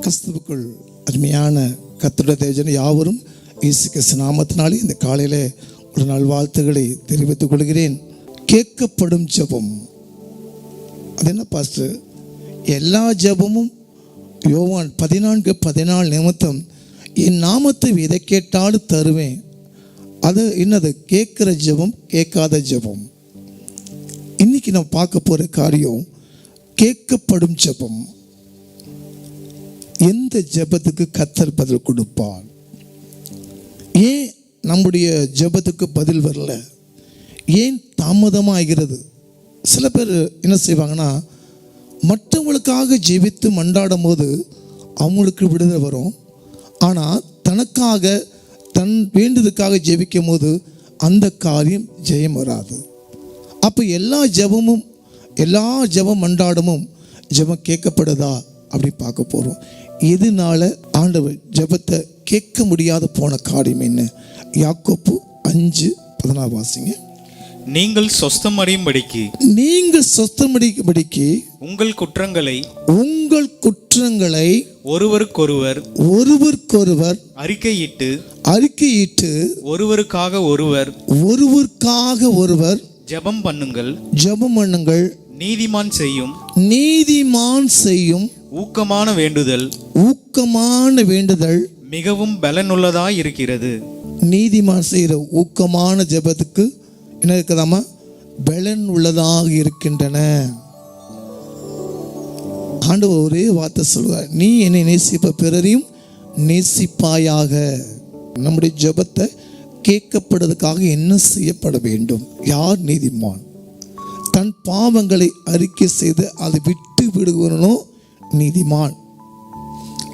கிறிஸ்துவுக்குள் அருமையான கத்துட தேஜன யாவரும் இயேசு கிறிஸ்து நாமத்தினாலே இந்த காலையில் ஒரு நல்வாழ்த்துக்களை தெரிவித்துக் கொள்கிறேன். கேட்கப்படும் ஜெபம். அது என்ன பாஸ்டர்? எல்லா ஜெபமும் யோவான் பதினான்கு பதினாலு நிமித்தம் என் நாமத்தை எதை கேட்டாலும் தருவேன். அது என்னது? கேட்குற ஜெபம் கேட்காத ஜெபம். இன்னைக்கு நம்ம பார்க்க போகிற காரியம் கேட்கப்படும் ஜெபம். எந்த ஜெபத்துக்கு கத்தர் பதில் கொடுப்பார்? ஏன் நம்முடைய ஜெபத்துக்கு பதில் வரல? ஏன் தாமதமாகிறது? சில பேர் என்ன செய்வாங்கன்னா மற்றவங்களுக்காக ஜெபித்து மண்டாடும் போது அவங்களுக்கு விடுதலை வரும். ஆனால் தனக்காக தன் வேண்டுதலுக்காக ஜெபிக்கும் போது அந்த காரியம் ஜெயம் வராது. அப்போ எல்லா ஜெபமும் எல்லா ஜெபம் மண்டாடமும் ஜெபம் கேட்கப்படுதா? அப்படி பார்க்க போகிறோம் இதனால ஆண்டவர் ஜெபத்தை கேட்க முடியாத போன காரியம் என்ன? யாக்கோப்பு அஞ்சு பதினாறு வாசிங்க. நீங்கள் சொஸ்தமடையும்படிக்கு நீங்கள் சொத்தமடிக்கும்படிக்கு உங்கள் குற்றங்களை உங்கள் குற்றங்களை ஒருவருக்கொருவர் ஒருவருக்கொருவர் அறிக்கையிட்டு அறிக்கையிட்டு ஒருவருக்காக ஒருவர் ஒருவருக்காக ஒருவர் ஜெபம் பண்ணுங்கள். ஜெபம் பண்ணுங்கள். நீதிமான் செய்யும். நீதிமான் செய்யும். ஊக்கமான வேண்டுதல் ஊக்கமான வேண்டுதல் மிகவும் பலனுள்ளதாய் இருக்கிறது. நீதிமான் செய்கிற ஊக்கமான ஜெபத்துக்கு என்ன இருக்குதாமா பலன் உள்ளதாக இருக்கின்றன. ஆண்டவர் ஒரே வார்த்தை சொல்லுவார் நீ என்னை நேசிப்ப பிறரையும் நேசிப்பாயாக. நம்முடைய ஜெபத்தை கேட்கப்படுவதற்காக என்ன செய்யப்பட வேண்டும்? யார் நீதிமான்? தன் பாவங்களை அறிக்கை செய்து அதை விட்டு விடுவனோ நீதிமான்.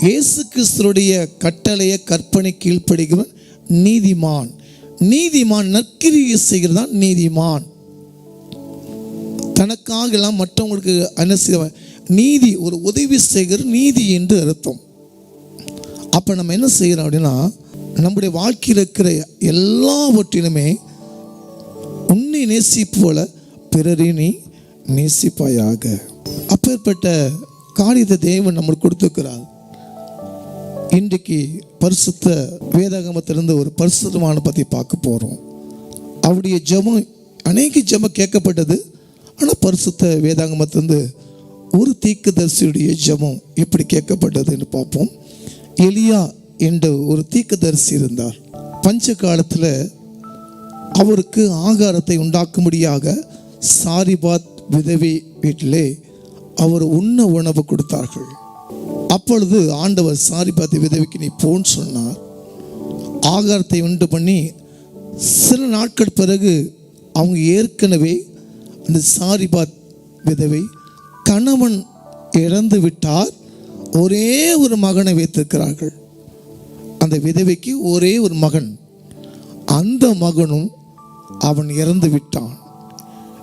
இயேசு கிறிஸ்தருடைய கட்டளையை கற்பனை கீழ்ப்படுகிறவன் நீதிமான். நீதிமான் நற்கிரியை செய்கிறதான் நீதிமான். தனக்காக எல்லாம் மற்றவங்களுக்கு என்ன செய்வன் நீதி ஒரு உதவி செய்கிற நீதி என்று அர்த்தம். அப்போ நம்ம என்ன செய்கிறோம் அப்படின்னா நம்முடைய வாழ்க்கையில் இருக்கிற எல்லாவற்றிலுமே உன்னை நேசிப்பு போல பிறரை நீ நேசிப்பாயாக. அப்பேற்பட்ட காரியத்தை தேவன் நம்மளுக்கு கொடுத்துருக்கிறார். இன்றைக்கு பரிசுத்த வேதாகமத்திலிருந்து ஒரு பரிசுத்தமான பற்றி பார்க்க போகிறோம் அவருடைய ஜெபம் அநேக ஜெபம் கேட்கப்பட்டது. ஆனால் பரிசுத்த வேதாகமத்திலிருந்து ஒரு தீக்கதரிசியுடைய ஜெபம் எப்படி கேட்கப்பட்டதுன்னு பார்ப்போம். எலியா என்ற ஒரு தீக்கதரிசி இருந்தார். பஞ்ச காலத்தில் அவருக்கு ஆகாரத்தை உண்டாக்கும்படியாக சாரிபாத் விதவி வீட்டிலே அவர் உண்ண உணவு கொடுத்தார்கள். அப்பொழுது ஆண்டவர் சாரிபாத்தி விதவிக்கு நீ போன்னு சொன்னார். ஆகாரத்தை உண்டு பண்ணி சில நாட்கள் பிறகு அவங்க ஏற்கனவே அந்த சாரிபாத் விதவை கணவன் இறந்து விட்டார். ஒரே ஒரு மகனை வைத்திருக்கிறார்கள். அந்த விதவைக்கு ஒரே ஒரு மகன். அந்த மகனும் அவன் இறந்து விட்டான்.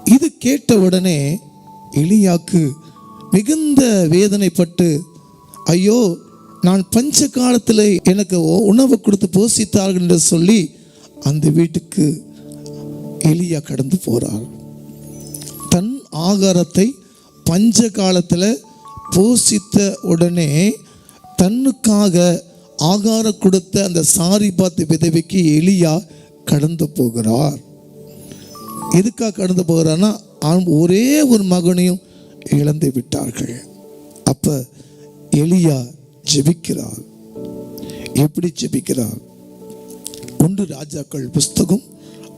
இது கேட்ட உடனே எலியாக்கு மிகுந்த வேதனைப்பட்டு ஐயோ நான் பஞ்ச காலத்தில் எனக்கு உணவு கொடுத்து போஷித்தார்கள் என்று சொல்லி அந்த வீட்டுக்கு எலியா கடந்து போகிறார் தன் ஆகாரத்தை பஞ்ச காலத்தில் போஷித்த உடனே தன்னுக்காக ஆகாரம் கொடுத்த அந்த சாரி பார்த்து விதவைக்கு எலியா கடந்து போகிறார். எதுக்காக கடந்து போகிறான்னா ஒரே ஒரு மகனையும் இழந்து விட்டார்கள். அப்ப எலியா ஜெபிக்கிறார். எப்படி ஜெபிக்கிறார்? ஒன்று ராஜாக்கள் புஸ்தகம்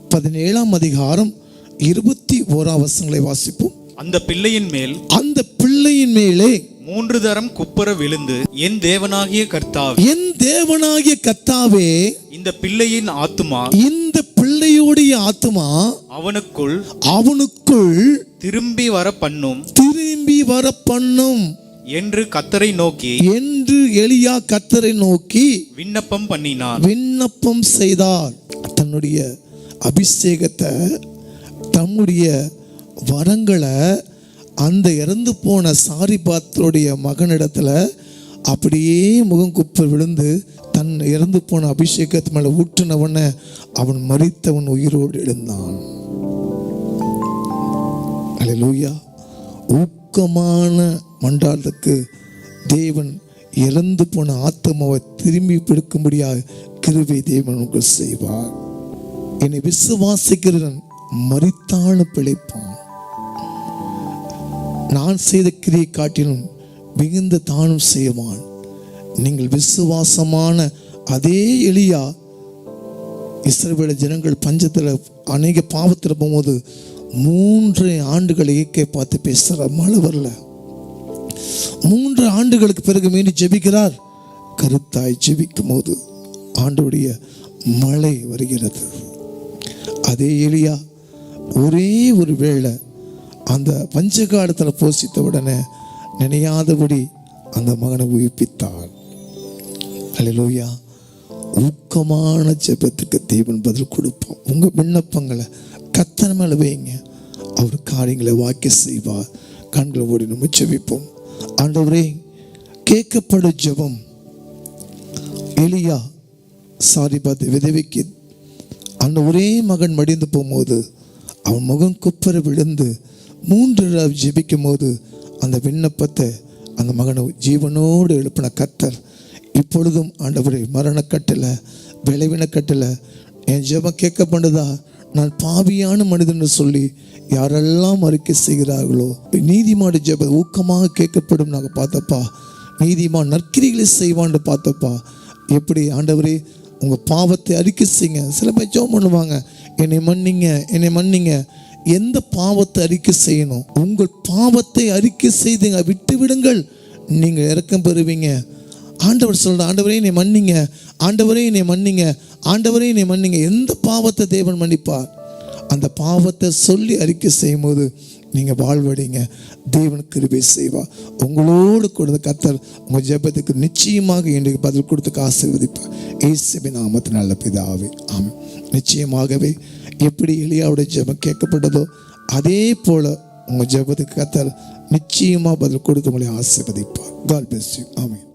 பதினேழாம் அதிகாரம் இருபத்தி ஓராம் வசனங்களை வாசிப்போம். அந்த பிள்ளையின் மேல் அந்த பிள்ளையின் மேலே மூன்று தரம் குப்புற விழுந்து என் தேவனாகிய கர்த்தாவே. என் தேவனாகிய கத்தாவே இந்த பிள்ளையின் ஆத்துமா இந்த பிள்ளையுடைய ஆத்மா அவனுக்குள் அவனுக்குள் திரும்பி வர பண்ணும் திரும்பி வர பண்ணும் என்று கத்தரை நோக்கி என்று எலியா கத்தரை நோக்கி விண்ணப்பம் பண்ணினான். விண்ணப்பம் செய்தார். தன்னுடைய அபிஷேகத்தை தம்முடைய வரங்களை அந்த இறந்து போன சாரிபாத்தருடைய மகனிடத்துல அப்படியே முகம் குப்பை விழுந்து தன் இறந்து போன அபிஷேகத்து மேலே ஊற்றினவன அவன் மறித்தவன் உயிரோடு எழுந்தான். அல்லேலூயா ஊக்கமான மண்டாளத்துக்கு தேவன் இறந்து போன ஆத்மாவை திரும்பி பிடிக்கும்படியாக கிருபை தேவன் உங்கள் செய்வார். என்னை விசுவாசிக்கிறவன் மறித்தான பிழைப்பான். நான் செய்த கிரியை காட்டிலும் மிகுந்த தானும் செய்வான். நீங்கள் விசுவாசமான அதே எளியா இஸ்ரவேல ஜனங்கள் பஞ்சத்தில் அநேக பாவத்தில் போகும்போது மூன்று ஆண்டுகள் இயற்கை பார்த்து பேசுகிற மழை வரல மூன்று ஆண்டுகளுக்கு பிறகு மீண்டும் ஜெபிக்கிறார். கருத்தாய் ஜெபிக்கும் போது ஆண்டுடைய மழை வருகிறது. அதே எளியா ஒரே ஒரு வேளை அந்த பஞ்சகாலத்தில் போசித்த உடனே நினையாதபடி அந்த மகனை உயிர்ப்பித்தார் அலையிலோயா ஊக்கமான ஜெபத்துக்கு தேவன் பதில் கொடுப்போம் உங்கள் விண்ணப்பங்களை கத்தன மேல வைங்க. அவர் காரியங்களை வாக்கிய செய்வார். கண்களை ஓடி நம்ம ஜெபிப்போம். ஆண்டவரே கேட்கப்படும் ஜெபம். எலியா சாரி பார்த்து விதவிக்கு. அந்த ஒரே மகன் மடிந்து போகும்போது அவன் முகம் குப்பர விழுந்து மூன்று ஜெபிக்கும் போது அந்த விண்ணப்பத்தை அந்த மகனை ஜீவனோடு எழுப்பின கத்தர் இப்பொழுதும் ஆண்டவரை மரணக்கட்டில் விளைவினக்கட்டில் என் ஜெபம் கேட்கப்படுதா நான் பாவியான மனிதன் சொல்லி யாரெல்லாம் அறிக்கை செய்கிறார்களோ நீதிமாடு ஜெப ஊக்கமாக கேட்கப்படும் நாங்கள் பார்த்தப்பா. நீதிமான் நற்கிரிகளை செய்வான்னு பார்த்தப்பா. எப்படி? ஆண்டவரே உங்கள் பாவத்தை அறிக்கை செய்யுங்க. சில பேர் ஜெபம் பண்ணுவாங்க என்னை மன்னிங்க என்னை மன்னிங்க. எந்த பாவத்தை அறிக்கை செய்யணும்? உங்கள் பாவத்தை அறிக்கை செய்துங்க விட்டு விடுங்கள் நீங்கள் இறக்கம் பெறுவீங்க. ஆண்டவர் சொல்கிற ஆண்டவரே என்னை மன்னிங்க. ஆண்டவரே என்னை மன்னிங்க. ஆண்டவரே என்னை மன்னிங்க. எந்த பாவத்தை தேவன் மன்னிப்பார்? அந்த பாவத்தை சொல்லி அறிக்கை செய்யும்போது நீங்கள் வாழ்வடைங்க. தேவன் கிருபை செய்வா உங்களோடு கொடுத்த கத்தர் உங்கள் ஜெபத்துக்கு நிச்சயமாக இன்றைக்கு பதில் கொடுத்து ஆசீர்வதிப்பார். ஏசுபின் நாமத்து நல்ல பிதாவே. ஆமாம் நிச்சயமாகவே எப்படி எளியாவுடைய ஜெபம் கேட்கப்பட்டதோ அதே போல் உங்கள் ஜெபத்துக்கு கத்தர் நிச்சயமாக பதில் கொடுத்து உங்களை ஆசீர்வதிப்பார். Call best amen.